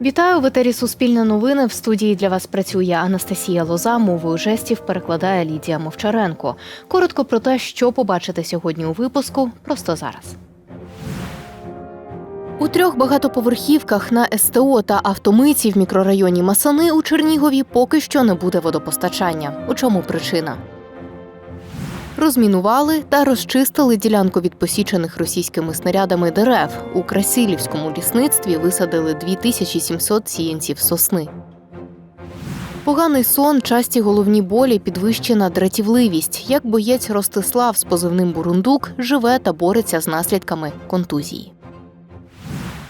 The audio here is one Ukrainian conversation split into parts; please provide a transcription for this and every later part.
Вітаю в етері Суспільне новини. В студії для вас працює Анастасія Лоза. Мовою жестів перекладає Лідія Мовчаренко. Коротко про те, що побачите сьогодні у випуску, просто зараз. У трьох багатоповерхівках на СТО та автомиці в мікрорайоні Масани у Чернігові поки що не буде водопостачання. У чому причина? Розмінували та розчистили ділянку від посічених російськими снарядами дерев. У Красилівському лісництві висадили 2700 сіянців сосни. Поганий сон, часті головні болі, підвищена дратівливість. Як боєць Ростислав з позивним Бурундук живе та бореться з наслідками контузії.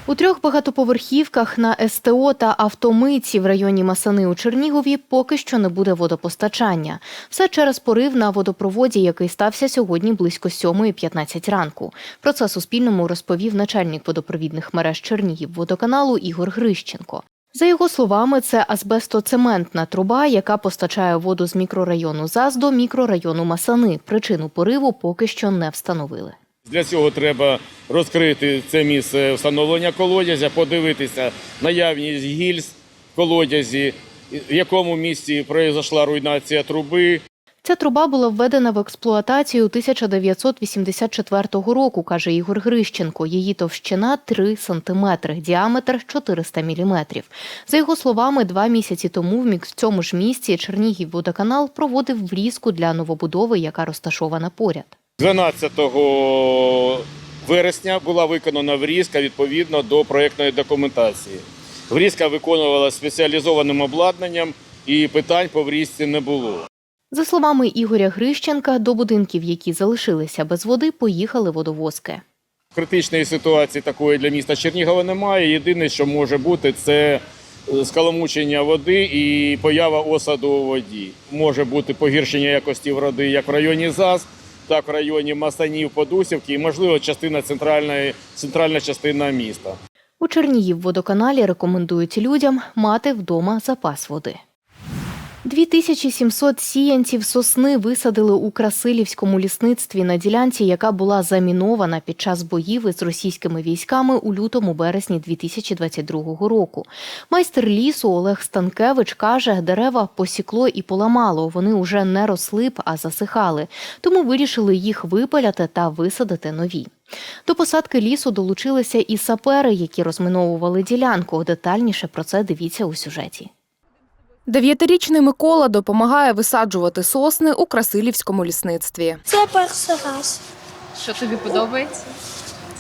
У трьох багатоповерхівках на СТО та автомиці в районі Масани у Чернігові поки що не буде водопостачання. Все через порив на водопроводі, який стався сьогодні близько 7.15 ранку. Про це Суспільному розповів начальник водопровідних мереж Чернігів водоканалу Ігор Грищенко. За його словами, це азбестоцементна труба, яка постачає воду з мікрорайону ЗАЗ до мікрорайону Масани. Причину пориву поки що не встановили. Для цього треба розкрити це місце встановлення колодязя, подивитися наявність гільз в колодязі, в якому місці пройшла руйнація труби. Ця труба була введена в експлуатацію 1984 року, каже Ігор Грищенко. Її товщина 3 сантиметри, діаметр 400 міліметрів. За його словами, два місяці тому в цьому ж місці Чернігів водоканал проводив врізку для новобудови, яка розташована поряд. 12 вересня була виконана врізка відповідно до проєктної документації. Врізка виконувалася спеціалізованим обладнанням і питань по врізці не було. За словами Ігоря Грищенка, до будинків, які залишилися без води, поїхали водовозки. Критичної ситуації такої для міста Чернігова немає. Єдине, що може бути, це е, скаламучення води і поява осаду у воді. Може бути погіршення якості води як в районі ЗАЗ, так в районі Масанів, Подусівки і, можливо, частина центральної, центральна частина міста. У Чернігів водоканалі рекомендують людям мати вдома запас води. 2700 сіянців сосни висадили у Красилівському лісництві на ділянці, яка була замінована під час боїв із російськими військами у лютому березні 2022 року. Майстер лісу Олег Станкевич каже, дерева посікло і поламало. Вони уже не росли б, а засихали. Тому вирішили їх випаляти та висадити нові. До посадки лісу долучилися і сапери, які розминовували ділянку. Детальніше про це дивіться у сюжеті. Дев'ятирічний Микола допомагає висаджувати сосни у Красилівському лісництві. Це перший раз. Що тобі подобається?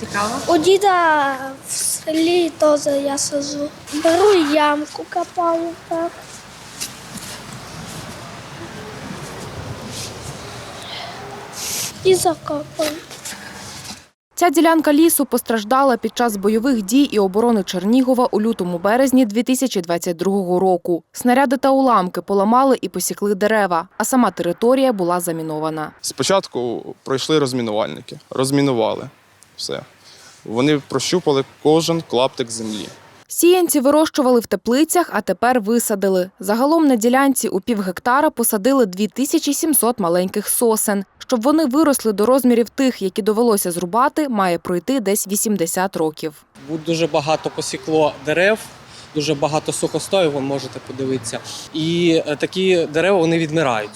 Цікаво? У діда в селі теж я сажу. Беру ямку, копаю так. І закопаю. Ця ділянка лісу постраждала під час бойових дій і оборони Чернігова у лютому березні 2022 року. Снаряди та уламки поламали і посікли дерева, а сама територія була замінована. Спочатку пройшли розмінувальники, розмінували все. Вони прощупали кожен клаптик землі. Сіянці вирощували в теплицях, а тепер висадили. Загалом на ділянці у півгектара посадили 2700 маленьких сосен. Щоб вони виросли до розмірів тих, які довелося зрубати, має пройти десь 80 років. Дуже багато посікло дерев, дуже багато сухостою, ви можете подивитися. І е, такі дерева вони відмирають.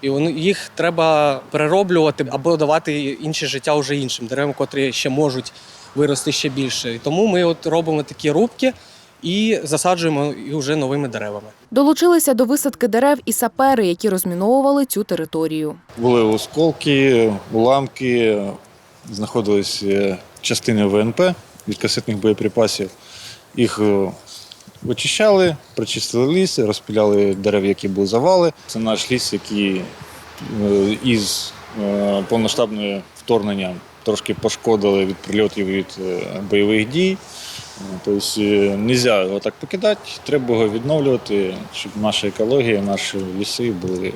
І вони, їх треба перероблювати або давати інше життя вже іншим деревам, котрі ще можуть вирости ще більше. І тому ми от робимо такі рубки і засаджуємо і вже новими деревами. Долучилися до висадки дерев і сапери, які розміновували цю територію. Були осколки, уламки, знаходились е, частини ВНП від касетних боєприпасів. Їх е, очищали, прочистили ліс, розпіляли дерев, які були завали. Це наш ліс, який е, із повноштабного вторгнення трошки пошкодили від прильотів від е, бойових дій. Е, Тобто не можна його так покидати, треба його відновлювати, щоб наша екологія, наші ліси були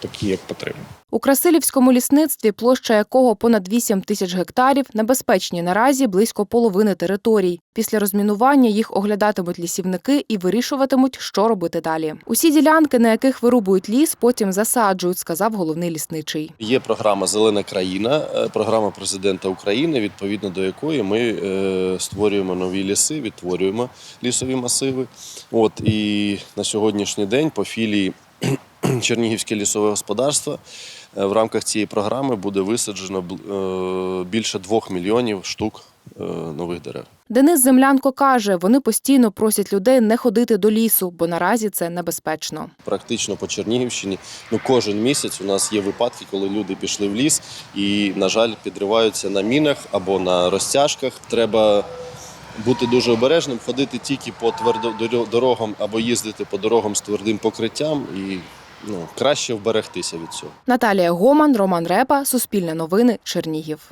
такі, як потрібно. У Красилівському лісництві, площа якого понад 8 тисяч гектарів, небезпечні наразі близько половини територій. Після розмінування їх оглядатимуть лісівники і вирішуватимуть, що робити далі. Усі ділянки, на яких вирубують ліс, потім засаджують, сказав головний лісничий. Є програма Зелена країна, е, програма президента України, відповідно до якої ми е, створюємо нові ліси, відтворюємо лісові масиви. От і на сьогоднішній день по філії Чернігівське лісове господарство е, в рамках цієї програми буде висаджено е, більше двох мільйонів штук е, нових дерев. Денис Землянко каже, вони постійно просять людей не ходити до лісу, бо наразі це небезпечно. Практично по Чернігівщині ну кожен місяць у нас є випадки, коли люди пішли в ліс і, на жаль, підриваються на мінах або на розтяжках. Треба бути дуже обережним, ходити тільки по твердо дорогам або їздити по дорогам з твердим покриттям і ну, краще вберегтися від цього. Наталія Гоман, Роман Репа, Суспільне новини, Чернігів.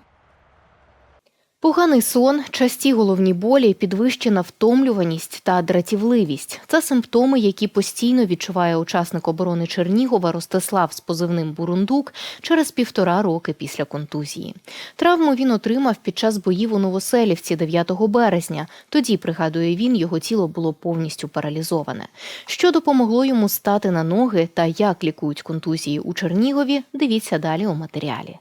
Поганий сон, часті головні болі, підвищена втомлюваність та дратівливість це симптоми, які постійно відчуває учасник оборони Чернігова Ростислав з позивним Бурундук через півтора роки після контузії. Травму він отримав під час боїв у Новоселівці 9 березня. Тоді, пригадує він, його тіло було повністю паралізоване. Що допомогло йому стати на ноги та як лікують контузії у Чернігові, дивіться далі у матеріалі.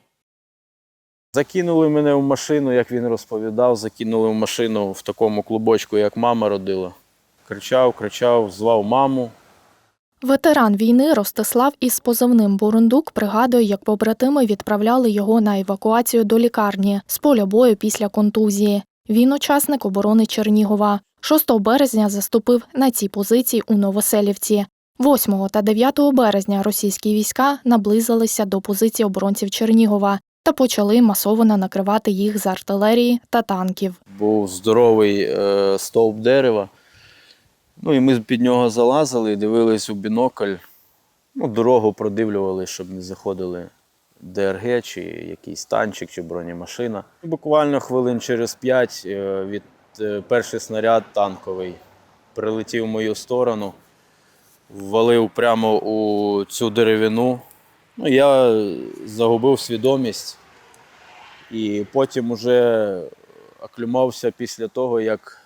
Закинули мене в машину, як він розповідав, закинули в машину в такому клубочку, як мама родила. Кричав, кричав, звав маму. Ветеран війни Ростислав із позивним Бурундук пригадує, як побратими відправляли його на евакуацію до лікарні з поля бою після контузії. Він учасник оборони Чернігова. 6 березня заступив на ці позиції у Новоселівці. 8 та 9 березня російські війська наблизилися до позицій оборонців Чернігова та почали масово накривати їх з артилерії та танків. Був здоровий е, стовп дерева. Ну і ми під нього залазили, дивились у бінокль. Ну, дорогу продивлювали, щоб не заходили ДРГ, чи якийсь танчик, чи бронемашина. Буквально хвилин через п'ять е, від е, перший снаряд танковий прилетів в мою сторону, ввалив прямо у цю деревину. Ну, я загубив свідомість і потім уже оклюмався після того, як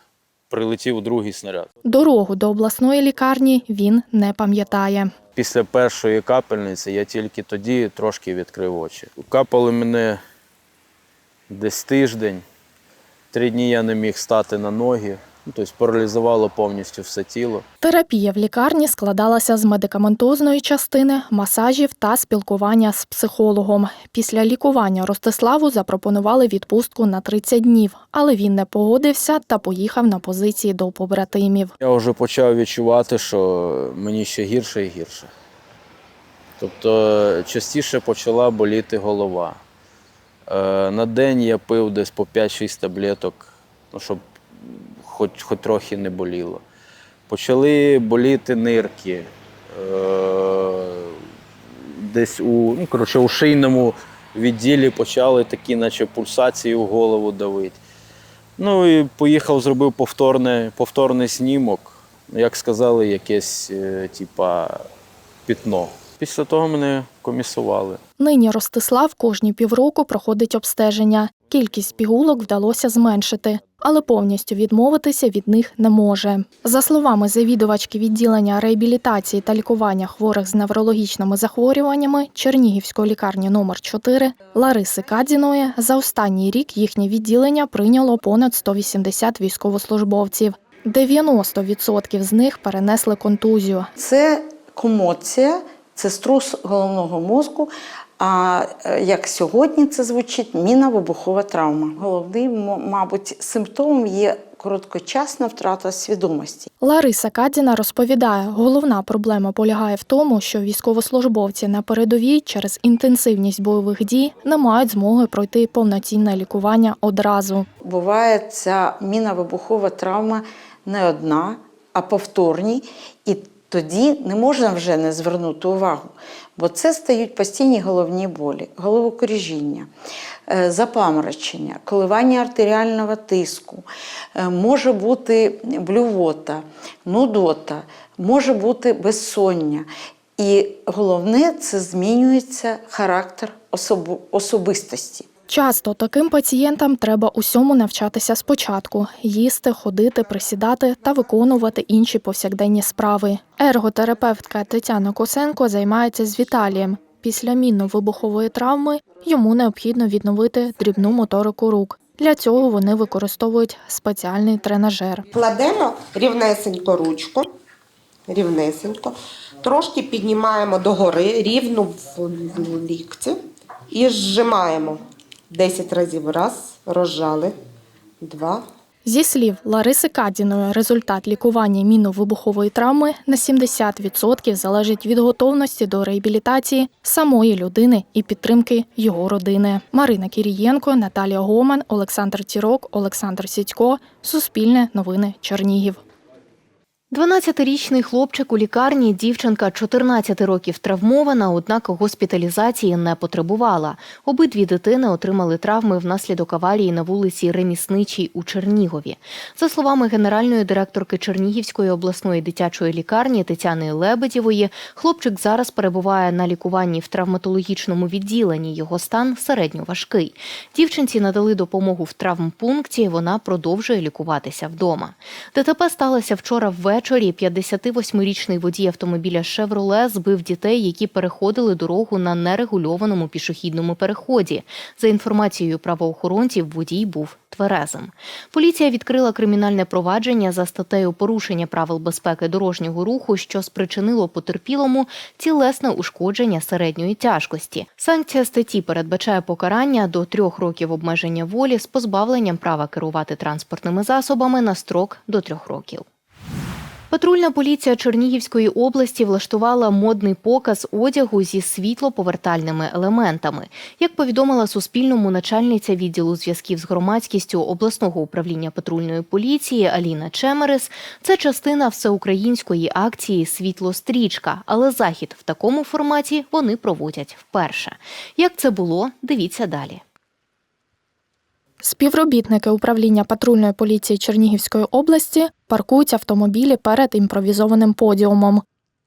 прилетів другий снаряд. Дорогу до обласної лікарні він не пам'ятає. Після першої капельниці я тільки тоді трошки відкрив очі. Капали мене десь тиждень. Три дні я не міг стати на ноги, ну, тобто паралізувало повністю все тіло. Терапія в лікарні складалася з медикаментозної частини, масажів та спілкування з психологом. Після лікування Ростиславу запропонували відпустку на 30 днів, але він не погодився та поїхав на позиції до побратимів. Я вже почав відчувати, що мені ще гірше і гірше. Тобто частіше почала боліти голова. Е, На день я пив десь по 5-6 таблеток, ну, щоб хоч, хоч трохи не боліло. Почали боліти нирки. Е, Десь у, ну, коротше, у шийному відділі почали такі, наче пульсації в голову давити. Ну і поїхав, зробив повторне, повторний снімок. Як сказали, якесь е, типа пітно. Після того мене комісували. Нині Ростислав кожні півроку проходить обстеження. Кількість пігулок вдалося зменшити, але повністю відмовитися від них не може. За словами завідувачки відділення реабілітації та лікування хворих з неврологічними захворюваннями Чернігівської лікарні номер 4 Лариси Кадзіної, за останній рік їхнє відділення прийняло понад 180 військовослужбовців. 90% з них перенесли контузію. Це комоція, це струс головного мозку. А е, як сьогодні це звучить міна вибухова травма. Головним, мабуть, симптомом є короткочасна втрата свідомості. Лариса Кадзіна розповідає, головна проблема полягає в тому, що військовослужбовці на передовій через інтенсивність бойових дій не мають змоги пройти повноцінне лікування одразу. Буває ця міна вибухова травма не одна, а повторні. І тоді не можна вже не звернути увагу, бо це стають постійні головні болі, головокружіння, е, запаморочення, коливання артеріального тиску, е, може бути блювота, нудота, може бути безсоння. І головне, це змінюється характер особистості. Часто таким пацієнтам треба усьому навчатися спочатку: їсти, ходити, присідати та виконувати інші повсякденні справи. Ерготерапевтка Тетяна Косенко займається з Віталієм. Після мінно-вибухової травми йому необхідно відновити дрібну моторику рук. Для цього вони використовують спеціальний тренажер. Кладемо рівнесенько ручку, рівнесенько, трошки піднімаємо догори, рівно в лікці і зжимаємо 10 разів. Раз, розжали, два. Зі слів Лариси Кадіної, результат лікування мінно-вибухової травми на 70% залежить від готовності до реабілітації самої людини і підтримки його родини. Марина Кірієнко, Наталія Гоман, Олександр Тірок, Олександр Сідько. Суспільне новини Чернігів. 12-річний хлопчик у лікарні, дівчинка 14 років травмована, однак госпіталізації не потребувала. Обидві дитини отримали травми внаслідок аварії на вулиці Ремісничій у Чернігові. За словами генеральної директорки Чернігівської обласної дитячої лікарні Тетяни Лебедєвої, хлопчик зараз перебуває на лікуванні в травматологічному відділенні. Його стан середньо важкий. Дівчинці надали допомогу в травмпункті. Вона продовжує лікуватися вдома. ДТП сталося вчора ввечері. 58-річний водій автомобіля «Шевроле» збив дітей, які переходили дорогу на нерегульованому пішохідному переході. За інформацією правоохоронців, водій був тверезим. Поліція відкрила кримінальне провадження за статтею порушення правил безпеки дорожнього руху, що спричинило потерпілому тілесне ушкодження середньої тяжкості. Санкція статті передбачає покарання до трьох років обмеження волі з позбавленням права керувати транспортними засобами на строк до трьох років. Патрульна поліція Чернігівської області влаштувала модний показ одягу зі світлоповертальними елементами. Як повідомила Суспільному начальниця відділу зв'язків з громадськістю обласного управління патрульної поліції Аліна Чемерес, це частина всеукраїнської акції Світлострічка, але захід в такому форматі вони проводять вперше. Як це було, дивіться далі. Співробітники управління патрульної поліції Чернігівської області паркують автомобілі перед імпровізованим подіумом.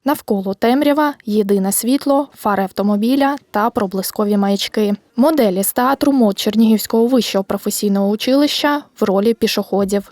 Навколо темрява, єдине світло, фари автомобіля та проблискові маячки. Моделі з театру мод Чернігівського вищого професійного училища в ролі пішоходів.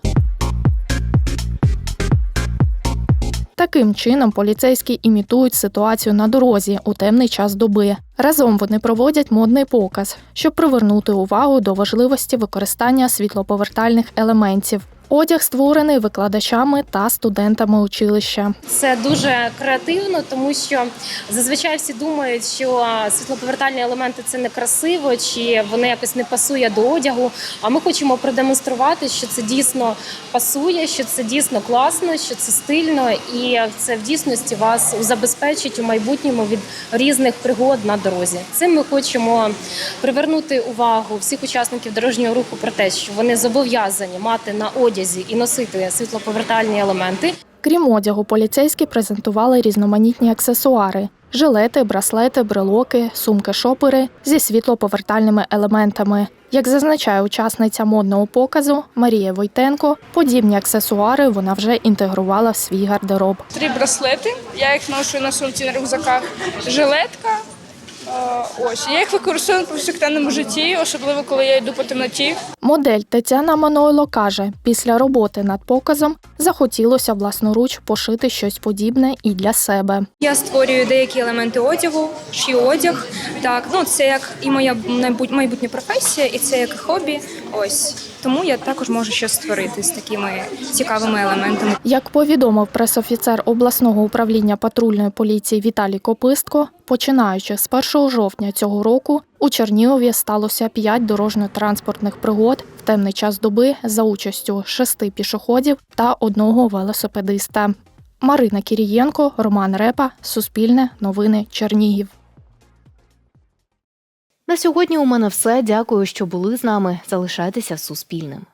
Таким чином поліцейські імітують ситуацію на дорозі у темний час доби. Разом вони проводять модний показ, щоб привернути увагу до важливості використання світлоповертальних елементів. Одяг створений викладачами та студентами училища. Це дуже креативно, тому що зазвичай всі думають, що світлоповертальні елементи це не красиво, чи вони якось не пасує до одягу. А ми хочемо продемонструвати, що це дійсно пасує, що це дійсно класно, що це стильно, і це в дійсності вас забезпечить у майбутньому від різних пригод на дорозі. Цим ми хочемо привернути увагу всіх учасників дорожнього руху про те, що вони зобов'язані мати на одязі і носити світлоповертальні елементи. Крім одягу, поліцейські презентували різноманітні аксесуари: жилети, браслети, брелоки, сумки-шопери зі світлоповертальними елементами. Як зазначає учасниця модного показу Марія Войтенко, подібні аксесуари вона вже інтегрувала в свій гардероб. Три браслети, я їх ношу на сумці на рюкзаках. Жилетка. Е, Ось я їх використовую в повсякденному житті, особливо коли я йду по темноті. Модель Тетяна Манойло каже, після роботи над показом захотілося власноруч пошити щось подібне і для себе. Я створюю деякі елементи одягу, шию одяг. Так, ну це як і моя майбутня професія, і це як хобі. Ось тому я також можу щось створити з такими цікавими елементами. Як повідомив пресофіцер обласного управління патрульної поліції Віталій Копистко, починаючи з 1 жовтня цього року у Чернігові сталося 5 дорожньо-транспортних пригод в темний час доби за участю шести пішоходів та одного велосипедиста. Марина Кірієнко, Роман Репа, Суспільне, Новини Чернігів. На сьогодні у мене все. Дякую, що були з нами. Залишайтеся Суспільним.